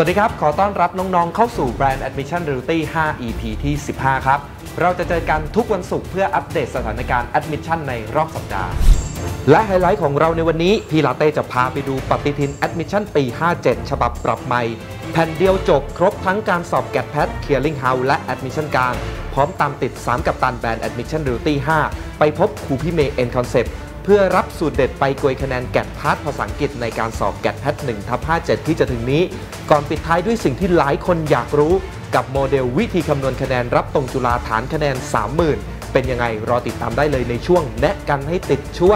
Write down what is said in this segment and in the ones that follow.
วัสดีครับ ขอต้อนรับน้องๆ เข้าสู่ Brand Admission Reality 5 EP ที่ 15 ครับ เราจะเจอกันทุกวันศุกร์เพื่ออัปเดตสถานการณ์ Admission ในรอบสัปดาห์ และไฮไลท์ของเราในวันนี้ พี่ลาเต้จะพาไปดูปฏิทิน Admission ปี 57 ฉบับปรับใหม่ แผ่นเดียวจบครบทั้งการสอบ GAT PAT Clearing House และ Admission กางพร้อมตามติด 3 กับตันแบรนด์ Admission Reality 5 ไปพบครูพี่เมย์ N Concept เพื่อรับสูตรเด็ดไปกวยคะแนนแกดพาร์ทภาษาอังกฤษในการสอบแกดแพท1ทับ57ที่จะถึงนี้ ก่อนปิดท้ายด้วยสิ่งที่หลายคนอยากรู้ กับโมเดลวิธีคำนวณคะแนนรับตรงจุฬาฐานคะแนน 30,000 เป็นยังไงรอติดตามได้เลยในช่วงแนะกันให้ติดชั่ว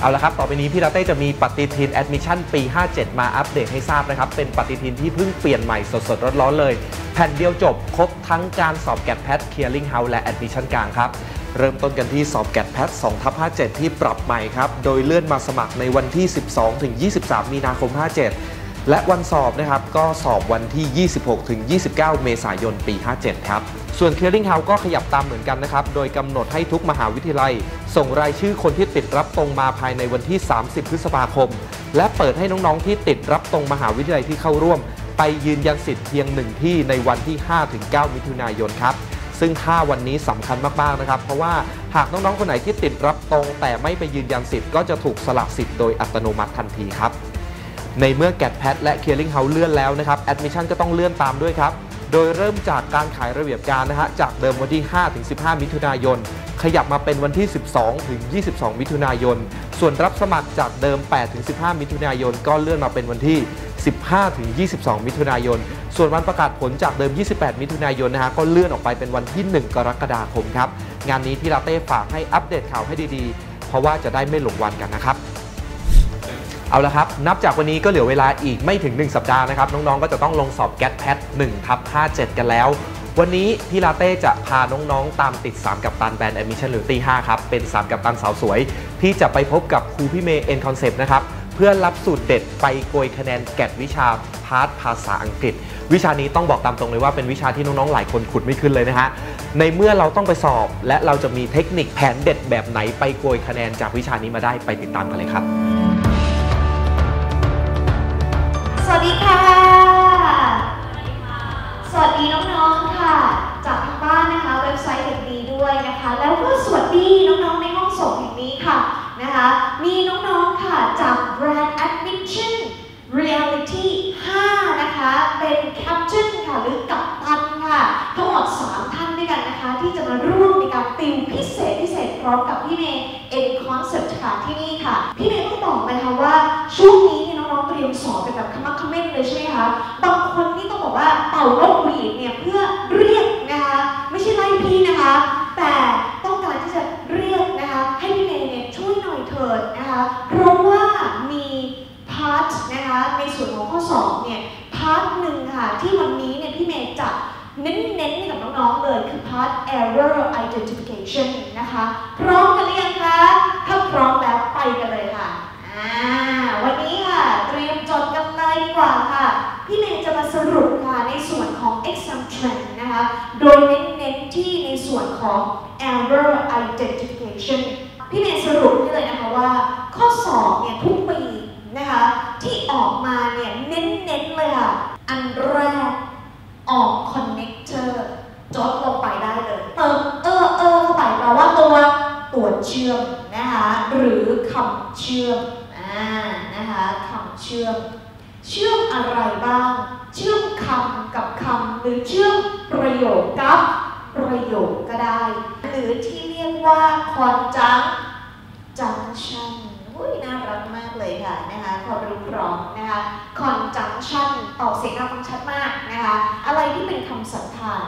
เอาละครับ ต่อไปนี้พี่ลาเต้จะมีปฏิทิน Admission ปี 57 มาอัปเดตให้ทราบนะครับ เป็นปฏิทินที่เพิ่งเปลี่ยนใหม่สดๆร้อนๆเลย แผ่นเดียวจบครบทั้งการสอบแกดแพท Clearing House และ Admission กลางครับ เริ่มต้นกันที่สอบแกดแพท2ทับ57 ที่ปรับใหม่ครับ โดยเลื่อนมาสมัครในวันที่ 12 ถึง 23 มีนาคม 57 และวันสอบนะครับก็สอบวันที่ 26 ถึง 29 เมษายน ปี 57 ครับ ส่วน Clearing House ก็ขยับตามเหมือนกันนะครับ โดยกำหนดให้ทุกมหาวิทยาลัย ส่งรายชื่อคนที่ติดรับตรงมาภายในวันที่ 30 พฤษภาคม และเปิดให้น้องๆ ที่ติดรับตรงมหาวิทยาลัยที่เข้าร่วม ไปยืนยันสิทธิ์เพียงหนึ่งที่ในวันที่ 5-9 มิถุนายนครับ ซึ่ง5วันนี้สำคัญมากๆนะครับ เพราะว่าหากน้องๆคนไหนที่ติดรับตรง แต่ไม่ไปยืนยันสิทธิ์ก็จะถูกสละสิทธิ์โดยอัตโนมัติทันทีครับ ในเมื่อแกดแพทและ Clearing House เลื่อนแล้วนะครับ Admission ก็ต้องเลื่อนตามด้วยครับโดยเริ่มจากการขายระเบียบการนะฮะจากเดิมวันที่ 5-15 มิถุนายน ขยับมาเป็นวันที่ 12-22 มิถุนายน ส่วนรับสมัครจากเดิม 8-15 มิถุนายน ก็เลื่อนมาเป็นวันที่ 15ถึง22 มิถุนายน ส่วนวันประกาศผลจากเดิม 28 มิถุนายนนะฮะก็เลื่อนออกไปเป็นวันที่ 1 กรกฎาคมครับ งานนี้พี่ลาเต้ฝากให้อัปเดตข่าวให้ดีๆ เพราะว่าจะได้ไม่หลงวันกันนะครับเอาละครับ นับจากวันนี้ก็เหลือเวลาอีกไม่ถึง 1 สัปดาห์นะครับ น้องๆ ก็จะต้องลงสอบแก t แพท1ทับ57 กันแล้ว วันนี้พี่ลาเต้จะพาน้องๆ ตามติด 3 กับตันแบรนด์ Admission หรือตี5ครับ เป็น 3 กับตันสาวสวย ที่จะไปพบกับครูพี่เมย์ N Concept นะครับ เพื่อรับสูตรเด็ดไปโกยคะแนนแกดวิชาพาร์ทภาษาอังกฤษ วิชานี้ต้องบอกตามตรงเลยว่าเป็นวิชาที่น้องๆหลายคนขุดไม่ขึ้นเลยนะฮะในเมื่อเราต้องไปสอบ และเราจะมีเทคนิคแผนเด็ดแบบไหนไปโกยคะแนนจากวิชานี้มาได้ไปติดตามกันเลยครับ สวัสดีค่ะ สวัสดีน้องๆค่ะ จากทางบ้านนะคะเว็บไซต์เด็กดีด้วยนะคะ แล้วก็สวัสดีน้องๆในห้องส่งแห่งนี้ค่ะ นะคะ มีน้องๆ ค่ะจาก Brand Admission Reality 5 นะคะ เป็น Captain ค่ะ หรือกัปตันค่ะ ทั้งหมด 3 ท่านด้วยกันนะคะ ที่จะมาร่วมในการติวพิเศษพิเศษพร้อมกับพี่เมย์ N Concept ค่ะที่นี่ค่ะ พี่เมย์ต้องบอกนะคะว่าช่วงนี้เนี่ยน้องๆ เตรียมสอบกันแบบขมักเขม้นเลยใช่ไหมคะ บางคนนี่ต้องบอกว่าเป่านกหวีดเนี่ยเพื่อเรียกนะคะ ไม่ใช่ไล่พี่นะคะ แต่ต้องการที่จะเรียกนะคะ ให้พี่เมย์เนี่ยช่วยหน่อยเถิดนะคะ เพราะว่ามีพาร์ทนะคะในส่วนของข้อสอบเนี่ยพาร์ทหนึ่งค่ะที่วันนี้เนี่ยพี่เมย์จะเน้นๆให้กับน้องๆ เลยคือ part error identification นะคะ พร้อมกันหรือยังคะ ถ้าพร้อมแล้วไปกันเลยค่ะ อ่า วันนี้ค่ะ เตรียมจดกันเลยดีกว่าค่ะ พี่เมย์จะมาสรุปค่ะ ในส่วนของ exam trend นะคะ โดยเน้นๆที่ในส่วนของ error identification พี่เมย์สรุปให้เลยนะคะว่า ข้อสอบเนี่ยทุกปีนะคะ ที่ออกมาเนี่ยเน้นๆเลยค่ะ อันแรก ออก connector จดลงไปได้เลย เติมเออเออเข้าไปแปลว่าตัวตัวเชื่อมนะคะ หรือ คำเชื่อมอ่านะคะคำเชื่อม เชื่อมอะไรบ้าง เชื่อมคำกับคำหรือเชื่อมประโยคกับประโยคก็ได้ หรือที่เรียกว่า conjunction อุ้ยน่ารักมากเลยค่ะนะคะความรู้พร้อมนะคะ conjunction ออกเสียงน่าฟังชัดมากนะคะ อะไรที่เป็นคำสันธาน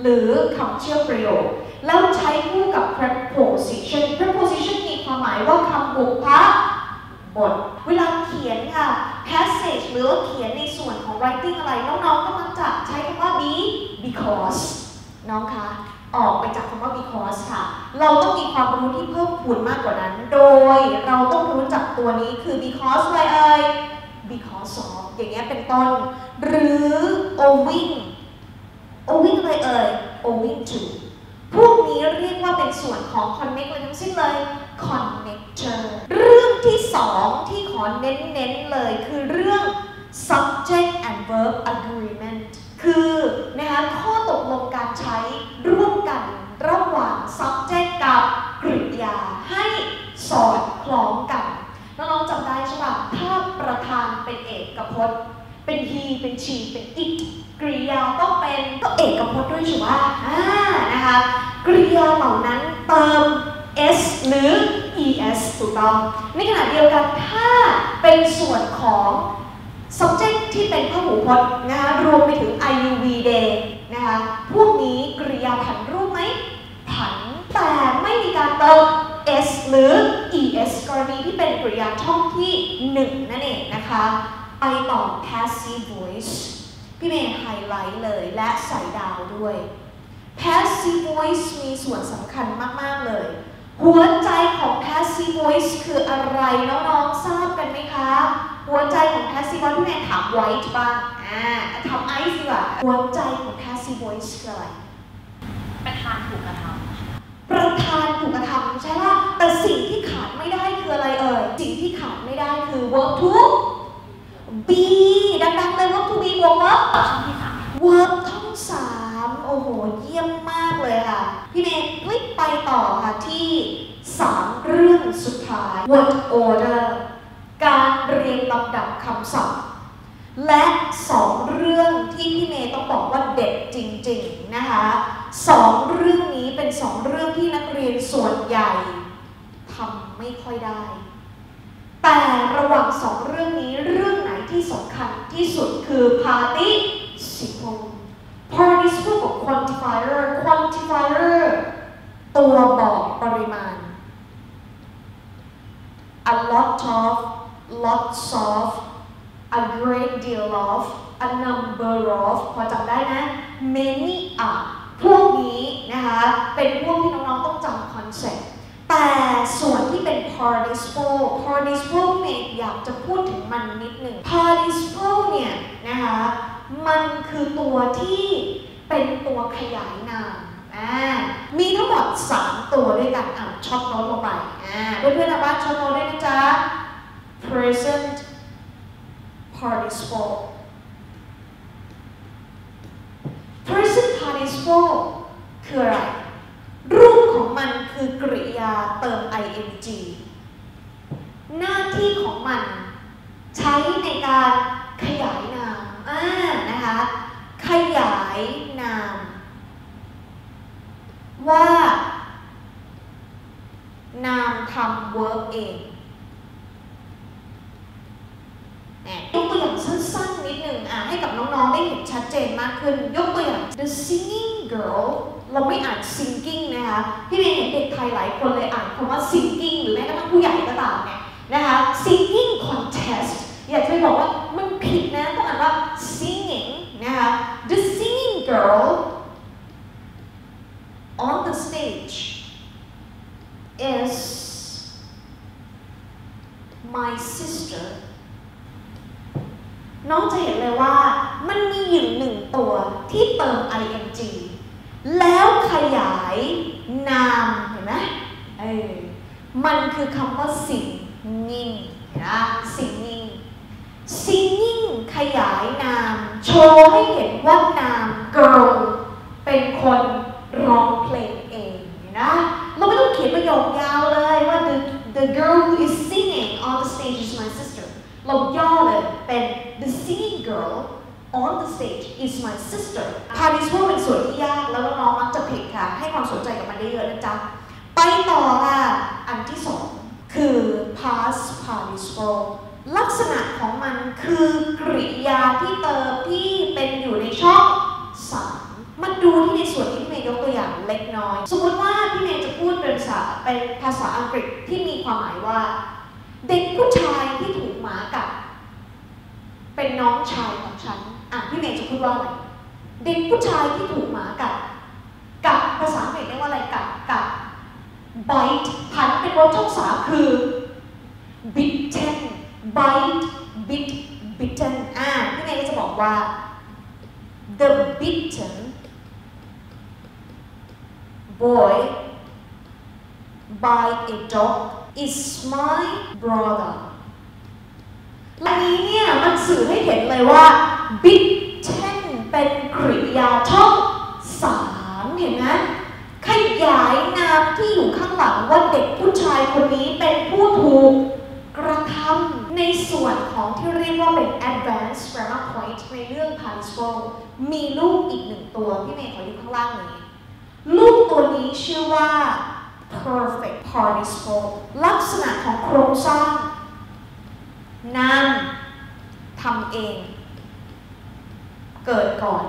หรือคำเชื่อมประโยค แล้วใช้คู่กับ preposition preposition มีความหมายว่าคำบุพบท เวลาเขียนค่ะ passage หรือเขียนในส่วนของ writing อะไร น้องๆก็มักจะใช้คำว่า be because น้องคะออกไปจากคำว่า because ค่ะ เราต้องมีความรู้ที่เพิ่มพูนมากกว่านั้น โดยเราต้องรู้จักตัวนี้คือ because อะไรเอ่ย because of อย่างเงี้ยเป็นต้น หรือ owing owing อะไรเอ่ย owing to เป็นส่วนของ connect เลยทั้งสิ้นเลย connector เรื่องที่สองที่ขอเน้นๆเลยคือเรื่อง subject and verb agreement คือนะคะข้อตกลงการใช้ร่วมกันระหว่าง subject กับกริยาให้สอดคล้องกันน้องๆจำได้ใช่ปะถ้าประธานเป็นเอกพจน์ เป็น he เป็น she เป็น it กริยาต้องเป็นก็เอกพจน์ด้วยใช่ปะอ่านะคะ กริยาเหล่านั้นเติม s หรือ es ถูกต้อง ในขณะเดียวกันถ้าเป็นส่วนของ subject ที่เป็นพหูพจน์นะคะรวมไปถึง iuv day นะคะพวกนี้กริยาผันรูปไหมผันแต่ไม่มีการเติม s หรือ es กรณีที่เป็นกริยาช่องที่ 1 นั่นเองนะคะ ไปต่อ passive voice พี่เมย์ไฮไลท์เลยและใส่ดาวด้วย passive voice มีส่วนสำคัญมาก ๆ เลย หัวใจของ passive voice คืออะไรน้องๆทราบกันไหมคะ หัวใจของ passive voice พี่แมนถามไว้บ้างอ่าทำไอซ์ดีกว่าหัวใจของ passive voice คืออะไรประธานถูกกระทำประธานถูกกระทำใช่ป่ะแต่สิ่งที่ขาดไม่ได้คืออะไรเอ่ยสิ่งที่ขาดไม่ได้คือ verb to be ดังๆเลย verb to be บวก verb ช่องที่สาม verb ท่องสามโอ้โห เยี่ยมมากเลยค่ะ พี่เมย์คลิกไปต่อค่ะ ที่สามเรื่องสุดท้าย word order การเรียงลำดับคำศัพท์ และสองเรื่องที่พี่เมย์ต้องบอกว่าเด็ดจริงๆนะคะสองเรื่องนี้เป็นสองเรื่องที่นักเรียนส่วนใหญ่ทำไม่ค่อยได้ แต่ระหว่างสองเรื่องนี้เรื่องไหนที่สำคัญที่สุดคือ participle participle กับ quantifier quantifier ตัวบอกปริมาณ a lot of lots of a great deal of a number of พอจำได้นะ many are พวกนี้นะคะ เป็นพวกที่น้องๆต้องจำคอนเซ็ปต์แต่ส่วนที่เป็น participle participle เนี่ยอยากจะพูดถึงมันนิดหนึ่ง participle เนี่ยนะคะ มันคือตัวที่เป็นตัวขยายนามมีทั้งหมด 3 ตัวด้วยกันอะช็อตโน้ตลงไปอ่าเพื่อนๆทางบ้านช็อตโน้ตด้วยนะจ๊ะ present participle present participle คืออะไร รูปของมันคือกริยาเติม ing หน้าที่ของมันใช้ในการขยายนาม อ่านะคะ ขยายนาม ว่านามทำ work เองยกตัวอย่างสั้นๆนิดหนึ่งอะให้กับน้องๆได้เห็นชัดเจนมากขึ้น ยกตัวอย่าง the singing girl เราไม่อ่าน singing นะคะพี่เมย์เห็นเด็กไทยหลายคนเลยอ่านคำว่า singing หรือแม้กระทั่งผู้ใหญ่ก็ตามเนี่ยนะคะ singing contest อยากจะบอกว่ามัน singing นะคะ the singing girl on the stage is my sister น้องจะเห็นเลยว่ามันมีอยู่หนึ่งตัวที่เติม ing แล้วขยายนามเห็นไหมเออมันคือคำว่า singing เห็นไหม singing singing ขยายนาม โชว์ให้เห็นว่านาม girl เป็นคนร้องเพลงเองนไหมเราไม่ต้องเขียนประโยคยาวเลยว่า the the girl who is singing on the stage is my sister เราย่อเลยเป็น the singing girl on the stage is my sister participle เป็นส่วนที่ยากแล้วน้องๆมักจะผิดค่ะ ให้ความสนใจกับมันได้เยอะนะจ๊ะ ไปต่อค่ะ อันที่สองคือ past participle ลักษณะของมันคือกริยาที่เติมที่เป็นอยู่ในช่องสามมาดูที่ในส่วนที่พี่เมย์ยกตัวอย่างเล็กน้อย สมมติว่าพี่เมย์จะพูดเป็นภาษาเป็นภาษาอังกฤษที่มีความหมายว่า เด็กผู้ชายที่ถูกหมากัดเป็นน้องชายของฉันอะพี่เมย์จะพูดว่าอะไรเด็กผู้ชายที่ถูกหมากัดกัดภาษาอังกฤษเรียกว่าอะไรกัดกัด bite ผันเป็นรสช่องสามคือ bitten bite bit bitten อ่าพี่เมย์ก็จะบอกว่า the bitten boy by a dog is my brother อันนี้เนี่ยมันสื่อให้เห็นเลยว่า bitten เป็นกริยาช่องสามเห็นไหมขยายนามที่อยู่ข้างหลังว่าเด็กผู้ชายคนนี้เป็นผู้ถูกกระทำ ในส่วนของที่เรียกว่าเป็น advanced grammar point ในเรื่อง participle มีลูกอีกหนึ่งตัว พี่เมย์ขออยู่ข้างล่างนี้ ลูกตัวนี้ชื่อว่า perfect participle ลักษณะของโครงสร้างนามทำเอง เกิดก่อน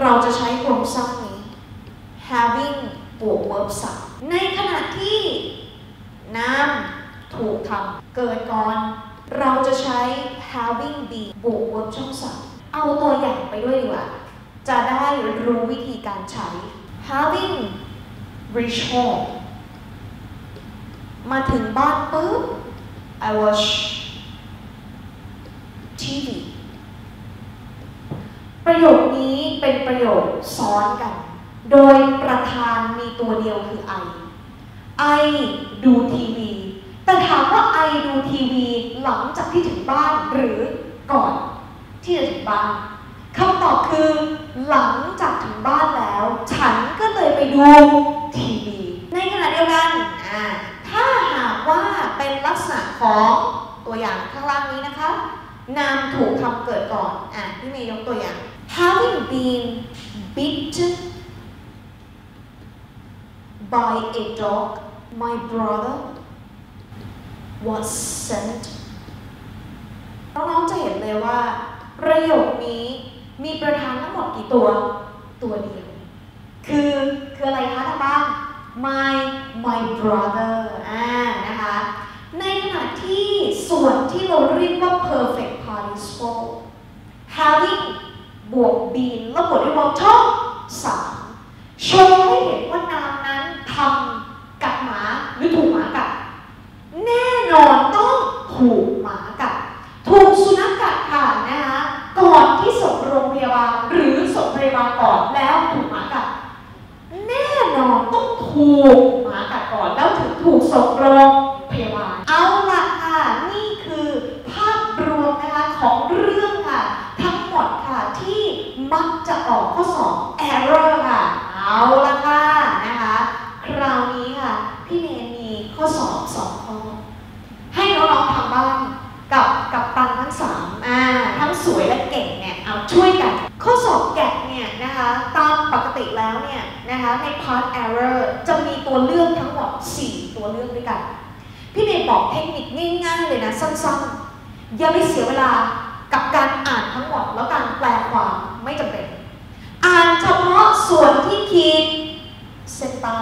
เราจะใช้โครงสร้างนี้ having บวก verb สามในขณะที่ นามถูกทำเกิดก่อน เราจะใช้ having be บวก verb ช่องสามเอาตัวอย่างไปด้วยดีกว่า จะได้รู้วิธีการใช้ having reached home มาถึงบ้านปุ๊บ I watch TV ประโยคนี้เป็นประโยคซ้อนกัน โดยประธานมีตัวเดียวคือ I I ดูทีวี แต่ถามว่า I ดูทีวีหลังจากที่ถึงบ้านหรือก่อนที่จะถึงบ้านคำตอบคือหลังจากถึงบ้านแล้ว ฉันก็เลยไปดูทีวี ในขณะเดียวกันอ่าถ้าหากว่าเป็นลักษณะของตัวอย่างข้างล่างนี้นะคะ นามถูกทำเกิดก่อนอะพี่เมย์ยกตัวอย่าง having been bitten by a dog my brother was sent น้องๆจะเห็นเลยว่า ประโยคนี้มีประธานทั้งหมดกี่ตัว ตัวเดียว คือคืออะไรคะทางบ้าน my my brother อ่านะคะ ในขณะที่ส่วนที่เราเรียกว่า perfect participle having บวก been แล้วบวกด้วย verb ช่องสามโชว์ให้เห็นว่านามนั้นทำ กัดหมาหรือถูกหมากัด แน่นอนต้องถูกหมากัด ถูกสุนัขกัดค่ะนะคะก่อนที่ส่งโรงพยาบาลหรือส่งพยาบาลก่อนแล้วถูกหมากัด แน่นอนต้องถูกหมากัดก่อนแล้วถึงถูกส่งโรงพยาบาล เอาล่ะค่ะ นี่คือภาพรวมนะคะของเรื่องค่ะ ทั้งหมดค่ะที่มักจะออกข้อสอบ error ค่ะ เอาล่ะค่ะนะคะ คราวนี้ค่ะ พี่เนยมีข้อสอบสองข้อ ให้น้องๆทางบ้านกับกับตันทั้งสามอ่าทั้งสวยและเก่งเนี่ยเอาช่วยกัน ข้อสอบแกะเนี่ยนะคะตามปกติแล้วเนี่ยนะคะใน part error จะมีตัวเลือกทั้งหมด 4 ตัวเลือกด้วยกัน พี่เมย์บอกเทคนิคง่ายๆเลยนะสั้นๆ อย่าไปเสียเวลากับการอ่านทั้งหมด แล้วการแปลความไม่จำเป็น อ่านเฉพาะส่วนที่ขีดเส้นใต้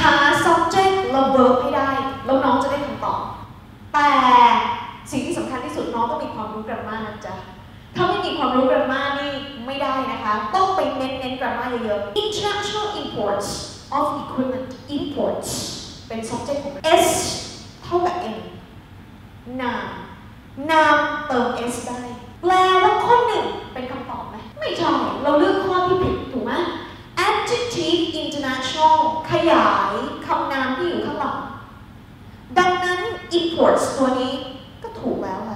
หา subject และ verb ให้ได้ แล้วน้องจะได้คำตอบ แต่สิ่งที่สำคัญที่สุดน้องต้องมีความรู้ grammar นะจ๊ะ ถ้าไม่มีความรู้ grammar นี่ไม่ได้นะคะ ต้องไปเน้นเน้น grammar เยอะๆ international imports of equipment imports เป็น subject ของ s เท่ากับ n นาม นามเติม s ได้ แปลว่าข้อหนึ่งเป็นคำตอบไหม ไม่ใช่ เราเลือกข้อที่ผิดถูกไหม adjective international ขยายคำนามที่อยู่ข้างหลัง ดังนั้น imports ตัวนี้ก็ถูกแล้วค่ะ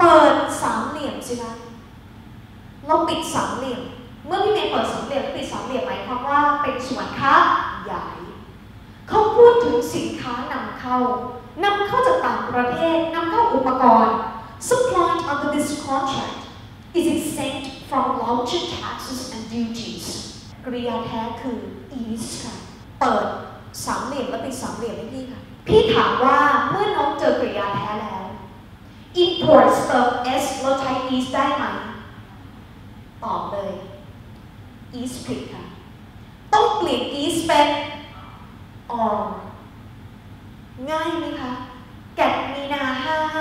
เปิดสามเหลี่ยมสิคะเราปิดสามเหลี่ยม เมื่อพี่เมย์เปิดสามเหลี่ยมและปิดสามเหลี่ยมหมายความว่าเป็นส่วนค้าใหญ่เขาพูดถึงสินค้านำเข้านำเข้าจากต่างประเทศนำเข้าอุปกรณ์ supplied under this contract is exempt from launching taxes and duties กริยาแท้คือ is ค่ะเปิดสามเหลี่ยมแล้วปิดสามเหลี่ยมให้พี่ค่ะ พี่ถามว่าเมื่อน้องเจอกริยา imports เติม s แล้วใช้ is ได้ไหม ตอบเลย is ผิดค่ะ ต้องเปลี่ยน is เป็น or ง่ายไหมคะ แกะมีนา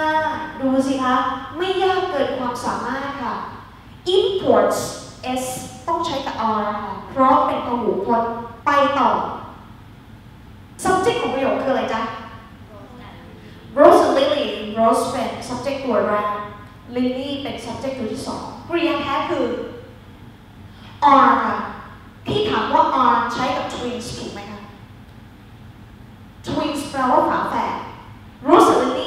55 ดูสิคะ ไม่ยากเกินความสามารถค่ะ imports s ต้องใช้กับ r ค่ะ เพราะเป็นพหูพจน์ไปต่อ subject ของประโยคคืออะไรจ๊ะ Rose และ Lily Rose เป็น subject ตัวแรก Lily เป็น subject ตัวที่สองกริยาแท้คือ are ค่ะพี่ถามว่า are ใช้กับ twins ถูกไหมคะ twins แปลว่าฝาแฝด Rose และ Lily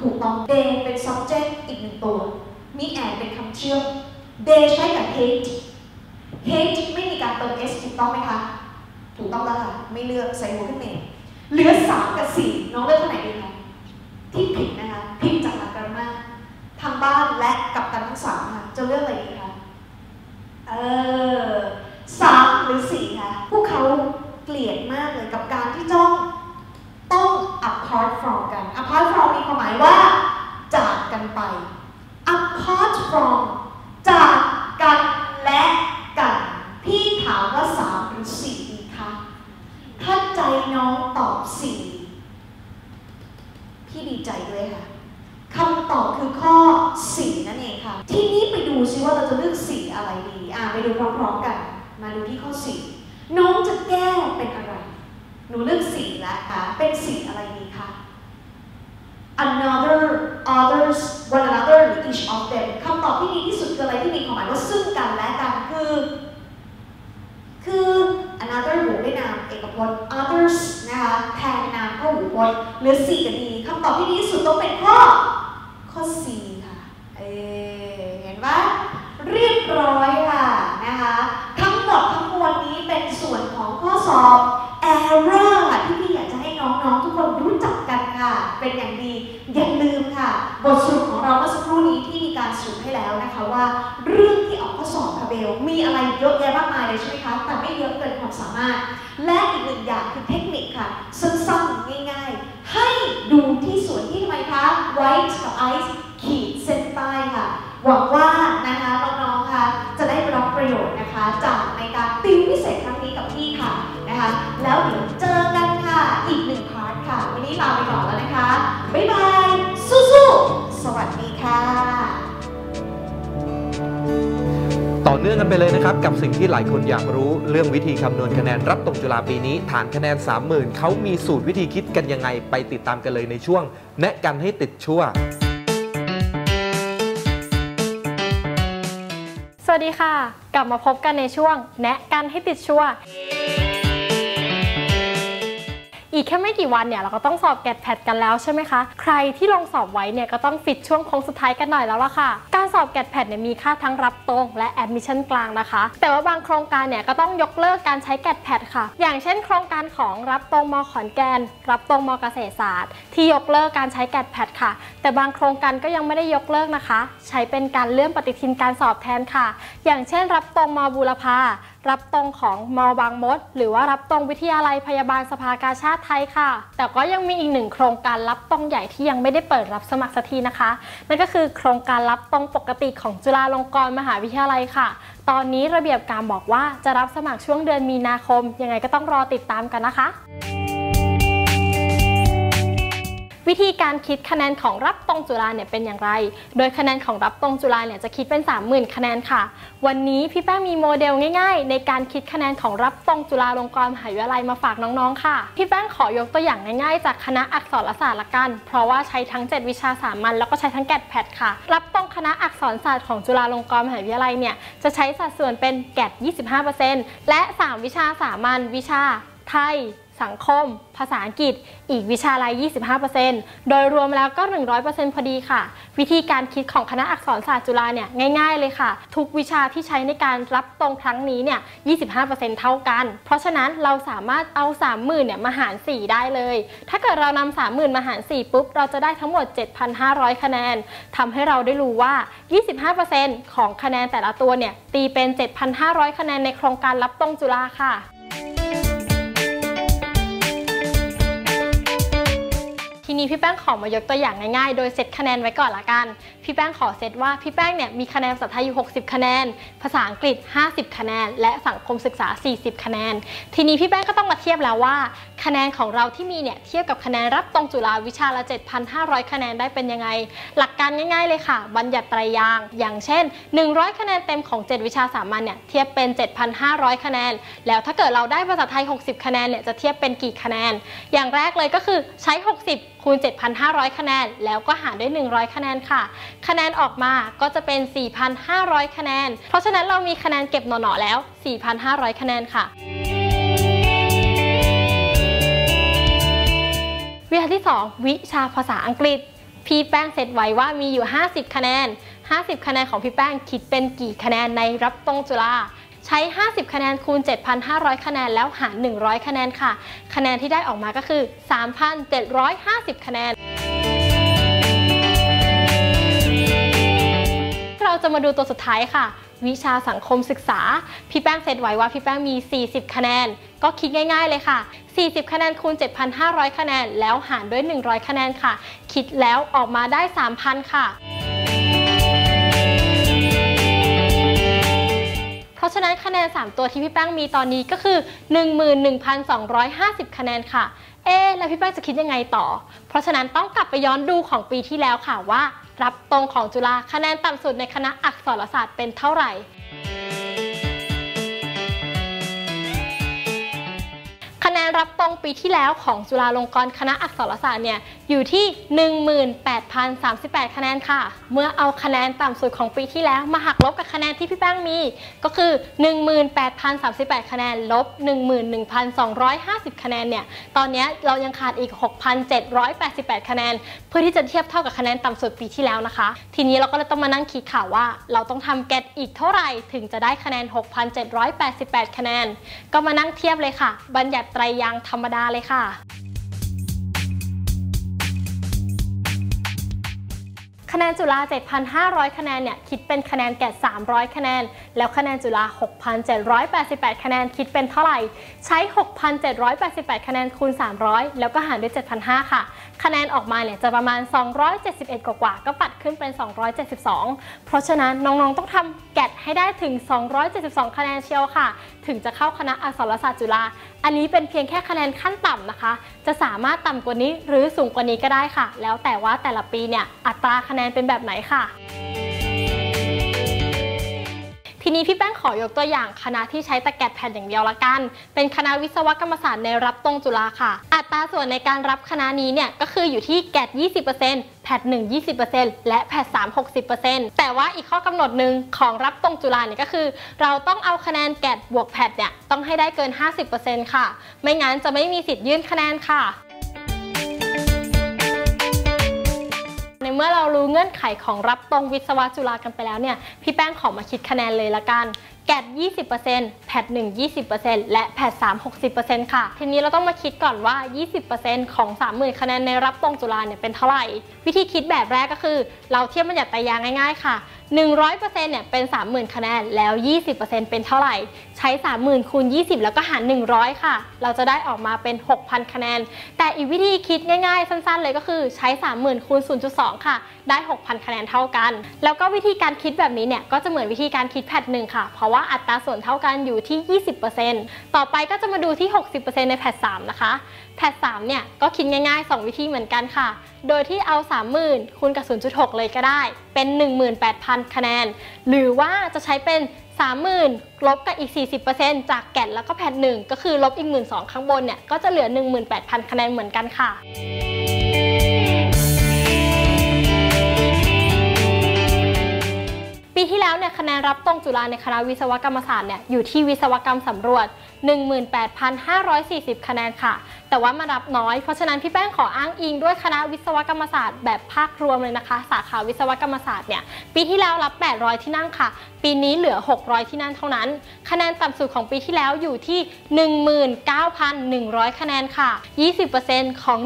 ถูกต้อง they เป็น subject อีกหนึ่งตัว มี and เป็นคำเชื่อม they ใช้กับ hate hate ไม่มีการเติม s ถูกต้องไหมคะ ถูกต้องแล้วค่ะ ไม่เลือกใส่หัวขึ้นเอง เหลือสามกับสี่น้องเลือกเท่าไหร่ดีคะที่ผิดนะคะผิดจากหลักการมาทางบ้านและกับตันทั้งสามค่ะจะเลือกอะไรดีคะเออสามหรือสี่คะพวกเขาเกลียดมากเลยกับการที่ต้องต้อง apart from กัน apart from มีความหมายว่า จากกันไป apart from จากกันและกัน พี่ถามว่าสามหรือสี่ดีคะถ้าใจ น้องตอบสี่พี่ดีใจด้วยค่ะคำตอบคือข้อ4นั่นเองค่ะ ทีนี้ไปดูซิว่าเราจะเลือกสีอะไรดีอ่าไปดูพร้อมๆกัน มาดูที่ข้อ4น้องจะแก้เป็นอะไร หนูเลือกสีแล้วค่ะ เป็นสีอะไรดีคะ another others one another หรือ each of them คำตอบที่ดีที่สุดคืออะไรที่มีความหมายว่าซึ่งกันและกันคือ คือ another หูด้วยนามเอกพจน์ others นะคะแทนนามเหลือสี่กับดีคำตอบที่ดีที่สุดต้องเป็นข้อข้อ4ค่ะเอเห็นปะเรียบร้อยค่ะนะคะทั้งหมดทั้งมวลนี้เป็นส่วนของข้อสอบ error ค่ะที่พี่อยากจะให้น้องๆ ทุกคนรู้จักกันค่ะ เป็นอย่างดีอย่าลืมค่ะ บทสรุปของเราเมื่อสักครู่นี้ที่มีการสรุปให้แล้วนะคะว่า เรื่องที่ออกข้อสอบค่ะเบลมีอะไรเยอะแยะมากมายเลยใช่ไหมคะแต่ไม่เยอะเกินความสามารถ และอีกหนึ่งอย่างคือเทคนิคค่ะสั้นๆง่ายๆ ให้ดูที่ส่วน ที่ทำไมคะ white กั เนื่องกันไปเลยนะครับ กับสิ่งที่หลายคนอยากรู้เรื่องวิธีคำนวณคะแนนรับตรงจุฬาปีนี้ ฐานคะแนน 30,000เขามีสูตรวิธีคิดกันยังไงไปติดตามกันเลยในช่วง แนะกันให้ติดชั่ว สวัสดีค่ะ กลับมาพบกันในช่วง แนะกันให้ติดชั่ว อีกแค่ไม่กี่วันเนี่ยเราก็ต้องสอบแกดแพดกันแล้วใช่ไหมคะ ใครที่ลงสอบไว้เนี่ยก็ต้องฟิตช่วงโค้งสุดท้ายกันหน่อยแล้วล่ะค่ะ การสอบแกดแพดเนี่ยมีค่าทั้งรับตรงและแอดมิชชั่นกลางนะคะ แต่ว่าบางโครงการเนี่ยก็ต้องยกเลิกการใช้แกดแพดค่ะ อย่างเช่น โครงการของรับตรงมขอนแก่นรับตรงมเกษตรศาสตร์ ที่ยกเลิกการใช้แกดแพดค่ะ แต่บางโครงการก็ยังไม่ได้ยกเลิกนะคะ ใช้เป็นการเลื่อนปฏิทินการสอบแทนค่ะ อย่างเช่น รับตรงมบูรพา รับตรงของมอบางมด หรือว่ารับตรงวิทยาลัยพยาบาลสภากาชาติไทยค่ะ แต่ก็ยังมีอีกหนึ่งโครงการรับตรงใหญ่ที่ยังไม่ได้เปิดรับสมัครสักทีนะคะ นั่นก็คือโครงการรับตรงปกติของจุฬาลงกรณ์มหาวิทยาลัยค่ะ ตอนนี้ระเบียบการบอกว่าจะรับสมัครช่วงเดือนมีนาคม ยังไงก็ต้องรอติดตามกันนะคะ วิธีการคิดคะแนนของรับตรงจุฬาเนี่ยเป็นอย่างไร โดยคะแนนของรับตรงจุฬาเนี่ยจะคิดเป็น 30,000 คะแนนค่ะ วันนี้พี่แป้งมีโมเดลง่ายๆ ในการคิดคะแนนของรับตรงจุฬาลงกรณ์มหาวิทยาลัยมาฝากน้องๆค่ะ พี่แป้งขอยกตัวอย่างง่ายๆ จากคณะอักษรศาสตร์ละกัน เพราะว่าใช้ทั้ง 7 วิชาสามัญแล้วก็ใช้ทั้งแกดแพดค่ะ รับตรงคณะอักษรศาสตร์ของจุฬาลงกรณ์มหาวิทยาลัยเนี่ยจะใช้สัดส่วนเป็นแกด25%และ 3 วิชาสามัญวิชาไทย สังคม ภาษาอังกฤษ อีกวิชาละ25%โดยรวมแล้วก็ 100%พอดีค่ะ วิธีการคิดของคณะอักษรศาสตร์จุฬาเนี่ยง่าย ๆ เลยค่ะ ทุกวิชาที่ใช้ในการรับตรงครั้งนี้เนี่ย 25%เท่ากัน เพราะฉะนั้นเราสามารถเอา 30,000เนี่ยมาหาร 4 ได้เลย ถ้าเกิดเรานำ30,000มาหาร 4 ปุ๊บ เราจะได้ทั้งหมด 7,500 คะแนนทำให้เราได้รู้ว่า 25%ของคะแนนแต่ละตัวเนี่ยตีเป็น 7,500 คะแนนในโครงการรับตรงจุฬาค่ะ นี้พี่แป้งขอมายกตัวอย่างง่ายๆ โดยเซตคะแนนไว้ก่อนละกัน พี่แป้งขอเซตว่าพี่แป้งเนี่ยมีคะแนนภาษาไทยอยู่ 60 คะแนน ภาษาอังกฤษ 50 คะแนน และสังคมศึกษา 40 คะแนน ทีนี้พี่แป้งก็ต้องมาเทียบแล้วว่า คะแนนของเราที่มีเนี่ยเทียบกับคะแนนรับตรงจุฬาวิชาละ 7,500 คะแนนได้เป็นยังไง หลักการง่ายๆเลยค่ะ บัญญัติไตรยาง อย่างเช่น 100 คะแนนเต็มของ 7 วิชาสามัญเนี่ยเทียบเป็น 7,500 คะแนน แล้วถ้าเกิดเราได้ภาษาไทย 60 คะแนนเนี่ยจะเทียบเป็นกี่คะแนน อย่างแรกเลยก็คือใช้ 60คูณ 7,500 คะแนน แล้วก็หารด้วย 100 คะแนนค่ะ คะแนนออกมาก็จะเป็น 4,500 คะแนน เพราะฉะนั้นเรามีคะแนนเก็บหน่อๆแล้ว 4,500 คะแนนค่ะ วิชาที่ 2 วิชาภาษาอังกฤษ พี่แป้งเซตไว้ว่ามีอยู่ 50 คะแนน 50 คะแนนของพี่แป้งคิดเป็นกี่คะแนนในรับตรงจุฬาใช้ 50 คะแนนคูณ 7,500 คะแนนแล้วหาร 100 คะแนนค่ะ คะแนนที่ได้ออกมาก็คือ 3,750 คะแนน เราจะมาดูตัวสุดท้ายค่ะ วิชาสังคมศึกษา พี่แป้งเซตไว้ว่าพี่แป้งมี 40 คะแนน ก็คิดง่าย ๆเลยค่ะ 40 คะแนนคูณ 7,500 คะแนน แล้วหารด้วย 100 คะแนนค่ะ คิดแล้วออกมาได้ 3,000 ค่ะเพราะฉะนั้นคะแนน 3 ตัวที่พี่แป้งมีตอนนี้ก็คือ 11,250 คะแนนค่ะ เอ๊แล้วพี่แป้งจะคิดยังไงต่อ เพราะฉะนั้นต้องกลับไปย้อนดูของปีที่แล้วค่ะว่า รับตรงของจุฬาคะแนนต่ำสุดในคณะอักษรศาสตร์เป็นเท่าไหร่ คะแนนรับตรงปีที่แล้วของจุฬาลงกรณ์คณะอักษรศาสตร์เนี่ย อยู่ที่ 18,038 คะแนนค่ะ เมื่อเอาคะแนนต่ำสุดของปีที่แล้วมาหักลบกับคะแนนที่พี่แป้งมี ก็คือ 18,038 คะแนนลบ 11,250 คะแนนเนี่ย ตอนนี้เรายังขาดอีก 6,788 คะแนน เพื่อที่จะเทียบเท่ากับคะแนนต่ำสุดปีที่แล้วนะคะ ทีนี้เราก็เลยต้องมานั่งคิดค่ะว่า เราต้องทำแกดอีกเท่าไหร่ถึงจะได้คะแนน 6,788 คะแนน ก็มานั่งเทียบเลยค่ะ บัญญัติไตรยางธรรมดาเลยค่ะ คะแนนจุฬา 7,500 คะแนนเนี่ยคิดเป็นคะแนนแกะ300 คะแนน แล้วคะแนนจุฬา 6,788 คะแนนคิดเป็นเท่าไหร่ ใช้ 6,788 คะแนนคูณ 300 แล้วก็หารด้วย 7,500 ค่ะ คะแนนออกมาเนี่ยจะประมาณ 271 กว่าๆก็ปัดขึ้นเป็น 272 เพราะฉะนั้นน้องๆต้องทำแกะให้ได้ถึง 272 คะแนนเชียวค่ะ ถึงจะเข้าคณะอักษรศาสตร์จุฬา อันนี้เป็นเพียงแค่คะแนนขั้นต่ำนะคะ จะสามารถต่ำกว่านี้หรือสูงกว่านี้ก็ได้ค่ะ แล้วแต่ว่าแต่ละปีเนี่ยอัตราคะแนนเป็นแบบไหนค่ะ ทีนี้พี่แป้งขอยกตัวอย่างคณะที่ใช้ตะแกดแผ่นอย่างเดียวละกัน เป็นคณะวิศวกรรมศาสตร์ในรับตรงจุฬาค่ะ อัตราส่วนในการรับคณะนี้เนี่ยก็คืออยู่ที่แกด20%แพท1 20%และแพท3 60%แต่ว่าอีกข้อกำหนดหนึ่งของรับตรงจุฬาเนี่ยก็คือ เราต้องเอาคะแนนแกดบวกแพทเนี่ยต้องให้ได้เกิน 50%ค่ะ ไม่งั้นจะไม่มีสิทธิ์ยื่นคะแนนค่ะใน เมื่อเรารู้เงื่อนไขของรับตรงวิศวะจุฬากันไปแล้วเนี่ย พี่แป้งขอมาคิดคะแนนเลยละกัน แกด20%แพท1 20%และแพท3 60%ค่ะ ทีนี้เราต้องมาคิดก่อนว่า 20%ของ 30,000 คะแนนในรับตรงจุฬาเนี่ยเป็นเท่าไหร่ วิธีคิดแบบแรกก็คือ เราเทียบบัญญัติไตรยางง่ายๆค่ะ 100%เนี่ยเป็น 30,000 คะแนนแล้ว 20%เป็นเท่าไหร่ ใช้ 30,000คูณ20 แล้วก็หาร 100 ค่ะ เราจะได้ออกมาเป็น 6,000 คะแนน แต่อีกวิธีคิดง่ายๆ สั้นๆ เลยก็คือใช้ 30,000คูณ0.2 ค่ะได้ 6,000 คะแนนเท่ากัน แล้วก็วิธีการคิดแบบนี้เนี่ย ก็จะเหมือนวิธีการคิดแพทหนึ่งค่ะ เพราะว่าอัตราส่วนเท่ากันอยู่ที่ 20%ต่อไปก็จะมาดูที่ 60%ในแพท3นะคะ แพท3เนี่ย ก็คิดง่าย ๆ 2 วิธีเหมือนกันค่ะ โดยที่เอา 30,000คูณกับ 0.6 เลยก็ได้ เป็น 18,000 คะแนน หรือว่าจะใช้เป็น30,000ลบกับอีก 40%จากแกดแล้วก็แพทหนึ่งก็คือลบอีก 12,000ข้างบนเนี่ย ก็จะเหลือ 18,000 คะแนนเหมือนกันค่ะ คะแนนรับตรงจุฬาในคณะวิศวกรรมศาสตร์เนี่ยอยู่ที่วิศวกรรมสำรวจ 18,540 คะแนนค่ะ แต่ว่ามารับน้อย เพราะฉะนั้นพี่แป้งขออ้างอิงด้วยคณะวิศวกรรมศาสตร์แบบภาครวมเลยนะคะ สาขาวิศวกรรมศาสตร์เนี่ยปีที่แล้วรับ 800 ที่นั่งค่ะ ปีนี้เหลือ 600 ที่นั่งเท่านั้น คะแนนต่ำสุดของปีที่แล้วอยู่ที่ 19,100 คะแนนค่ะ 20%ของ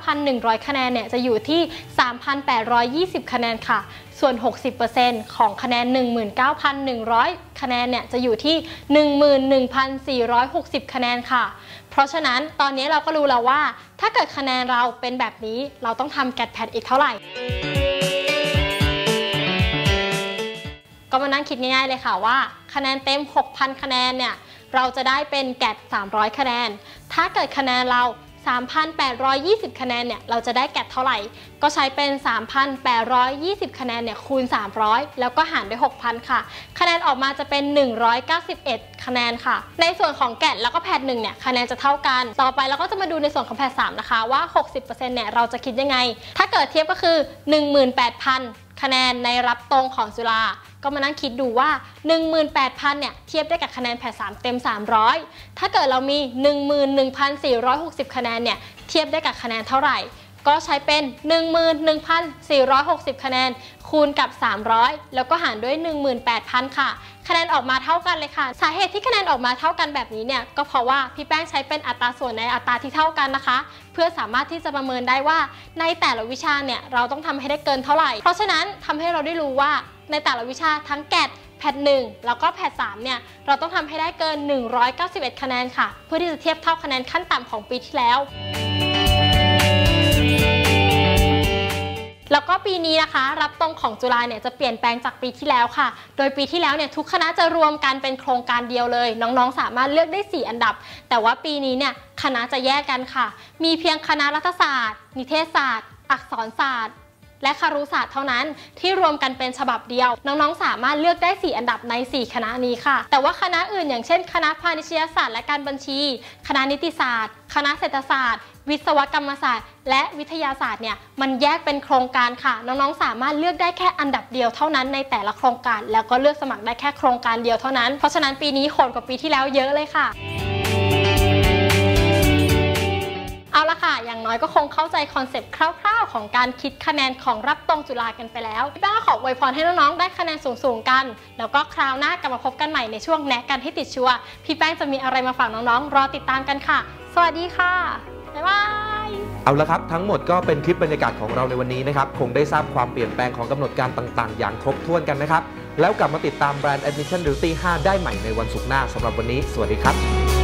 19,100 คะแนนเนี่ยจะอยู่ที่ 3,820 คะแนนค่ะ ส่วน 60%ของคะแนน 19,100 คะแนนเนี่ยจะอยู่ที่ 11,460 คะแนนค่ะ เพราะฉะนั้นตอนนี้เราก็รู้แล้วว่า ถ้าเกิดคะแนนเราเป็นแบบนี้เราต้องทำแกดแพดอีกเท่าไหร่ ก็มานั่งคิดง่ายๆเลยค่ะว่า คะแนนเต็ม 6,000 คะแนนเนี่ยเราจะได้เป็นแกด300 คะแนน ถ้าเกิดคะแนนเรา 3,820 คะแนนเนี่ยเราจะได้แกดเท่าไหร่ ก็ใช้เป็น 3,820 คะแนนเนี่ยคูณ 300 แล้วก็หารด้วย 6,000 ค่ะ คะแนนออกมาจะเป็น 191 คะแนนค่ะ ในส่วนของแกดแล้วก็แพทหนึ่งเนี่ยคะแนนจะเท่ากัน ต่อไปเราก็จะมาดูในส่วนของแพท3นะคะว่า 60%เนี่ยเราจะคิดยังไง ถ้าเกิดเทียบก็คือ 18,000 คะแนนในรับตรงของจุฬาก็มานั่งคิดดูว่า 18,000 เนี่ย เทียบได้กับคะแนนแพท3เต็ม 300 ถ้าเกิดเรามี 11,460 คะแนนเนี่ย เทียบได้กับคะแนนเท่าไหร่ ก็ใช้เป็น 11,460 คะแนน คูณกับ 300 แล้วก็หารด้วย 18,000 ค่ะ คะแนนออกมาเท่ากันเลยค่ะ สาเหตุที่คะแนนออกมาเท่ากันแบบนี้เนี่ยก็เพราะว่าพี่แป้งใช้เป็นอัตราส่วนในอัตราที่เท่ากันนะคะ เพื่อสามารถที่จะประเมินได้ว่าในแต่ละวิชาเนี่ยเราต้องทำให้ได้เกินเท่าไหร่ เพราะฉะนั้นทำให้เราได้รู้ว่าในแต่ละวิชาทั้งแกดแพทหนึ่งแล้วก็แพทสามเนี่ย เราต้องทำให้ได้เกิน 191 คะแนนค่ะ เพื่อที่จะเทียบเท่าคะแนนขั้นต่ำของปีที่แล้ว แล้วก็ปีนี้นะคะ รับตรงของจุฬาเนี่ยจะเปลี่ยนแปลงจากปีที่แล้วค่ะ โดยปีที่แล้วเนี่ยทุกคณะจะรวมกันเป็นโครงการเดียวเลย น้องๆ สามารถเลือกได้ 4 อันดับ แต่ว่าปีนี้เนี่ยคณะจะแยกกันค่ะ มีเพียงคณะรัฐศาสตร์ นิเทศศาสตร์ อักษรศาสตร์และคารุศาสตร์เท่านั้นที่รวมกันเป็นฉบับเดียว น้องๆ สามารถเลือกได้ 4 อันดับใน 4 คณะนี้ค่ะ แต่ว่าคณะอื่นอย่างเช่น คณะพาณิชยศาสตร์และการบัญชี คณะนิติศาสตร์ คณะเศรษฐศาสตร์ วิศวกรรมศาสตร์ และวิทยาศาสตร์เนี่ยมันแยกเป็นโครงการค่ะ น้องๆ สามารถเลือกได้แค่อันดับเดียวเท่านั้นในแต่ละโครงการ แล้วก็เลือกสมัครได้แค่โครงการเดียวเท่านั้น เพราะฉะนั้นปีนี้โหดกว่าปีที่แล้วเยอะเลยค่ะเอาละค่ะ อย่างน้อยก็คงเข้าใจคอนเซปต์คร่าวๆ ของการคิดคะแนนของรับตรงจุฬากันไปแล้วพี่แป้งก็ขออวยพรให้น้องๆ ได้คะแนนสูงๆ กัน แล้วก็คราวหน้ากลับมาพบกันใหม่ในช่วงแนะกันให้ติดชัว พี่แป้งจะมีอะไรมาฝากน้องๆ รอติดตามกันค่ะ สวัสดีค่ะ บ๊ายบาย เอาละครับทั้งหมดก็เป็นคลิปบรรยากาศของเราในวันนี้นะครับ คงได้ทราบความเปลี่ยนแปลงของกำหนดการต่างๆ อย่างครบถ้วนกันนะครับ แล้วกลับมาติดตามแบรนด์ Admission Duty 5 ได้ใหม่ในวันศุกร์หน้าสำหรับวันนี้ สวัสดีครับ